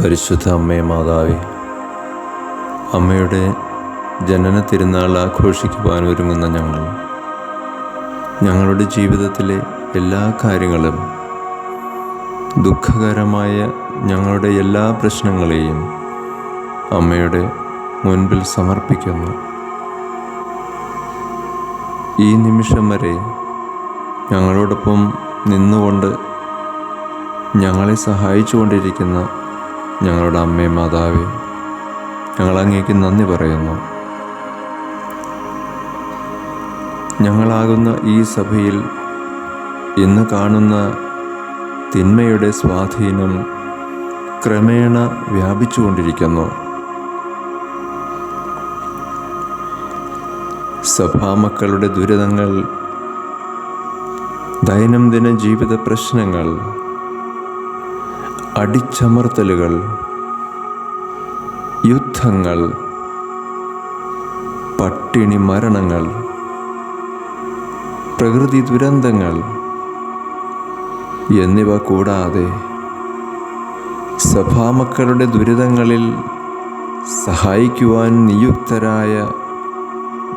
പരിശുദ്ധ അമ്മേ മാതാവേ അമ്മയുടെ ജനന തിരുനാൾ ആഘോഷിക്കുവാൻ ഒരുങ്ങുന്ന ഞങ്ങൾ ഞങ്ങളുടെ ജീവിതത്തിലെ എല്ലാ കാര്യങ്ങളും ദുഃഖകരമായ ഞങ്ങളുടെ എല്ലാ പ്രശ്നങ്ങളെയും അമ്മയുടെ മുൻപിൽ സമർപ്പിക്കുന്നു. ഈ നിമിഷം വരെ ഞങ്ങളോടൊപ്പം നിന്നുകൊണ്ട് ഞങ്ങളെ സഹായിച്ചുകൊണ്ടിരിക്കുന്ന ഞങ്ങളുടെ അമ്മേ മാതാവേ ഞങ്ങൾ അങ്ങേക്ക് നന്ദി പറയുന്നു. ഞങ്ങളാകുന്ന ഈ സഭയിൽ ഇന്ന് കാണുന്ന തിന്മയുടെ സ്വാധീനം ക്രമേണ വ്യാപിച്ചുകൊണ്ടിരിക്കുന്നു. സഭാമക്കളുടെ ദുരിതങ്ങൾ ദൈനംദിന ജീവിത പ്രശ്നങ്ങൾ അടിച്ചമർത്തലുകൾ യുദ്ധങ്ങൾ പട്ടിണി മരണങ്ങൾ പ്രകൃതി ദുരന്തങ്ങൾ എന്നിവ കൂടാതെ സഭാമക്കളുടെ ദുരിതങ്ങളിൽ സഹായിക്കുവാൻ നിയുക്തരായ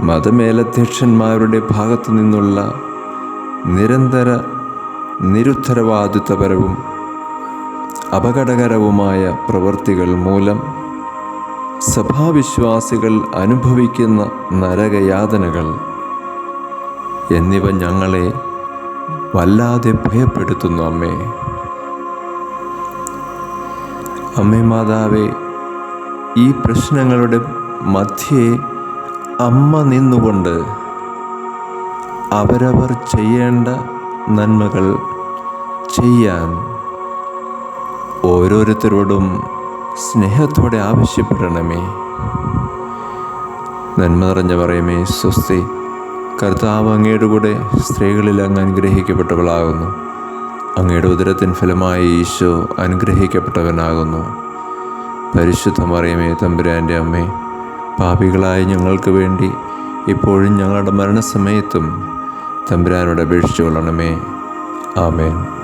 മതമേലധ്യക്ഷന്മാരുടെ ഭാഗത്തു നിന്നുള്ള നിരന്തര നിരുത്തരവാദിത്തപരവും അപകടകരവുമായ പ്രവൃത്തികൾ മൂലം സഭാവിശ്വാസികൾ അനുഭവിക്കുന്ന നരകയാതനകൾ എന്നിവ ഞങ്ങളെ വല്ലാതെ ഭയപ്പെടുത്തുന്നു അമ്മേ. അമ്മേ മാതാവേ ഈ പ്രശ്നങ്ങളുടെ മധ്യേ അമ്മ നിന്നുകൊണ്ട് അവരവർ ചെയ്യേണ്ട നന്മകൾ ചെയ്യാൻ ഓരോരുത്തരോടും സ്നേഹത്തോടെ ആവശ്യപ്പെടണമേ. നന്മ നിറഞ്ഞ പറയുമേ സ്വസ്തി. കർത്താവ് അങ്ങയുടെ കൂടെ സ്ത്രീകളിൽ അങ്ങ് അനുഗ്രഹിക്കപ്പെട്ടവളാകുന്നു. അങ്ങയുടെ ഉദരത്തിൻ ഫലമായി ഈശോ അനുഗ്രഹിക്കപ്പെട്ടവനാകുന്നു. പരിശുദ്ധ മറിയമേ തമ്പുരാന്റെ അമ്മേ പാപികളായ ഞങ്ങൾക്ക് വേണ്ടി ഇപ്പോഴും ഞങ്ങളുടെ മരണസമയത്തും തമ്പുരാനോട് അപേക്ഷിച്ചു കൊള്ളണമേ. ആമേൻ.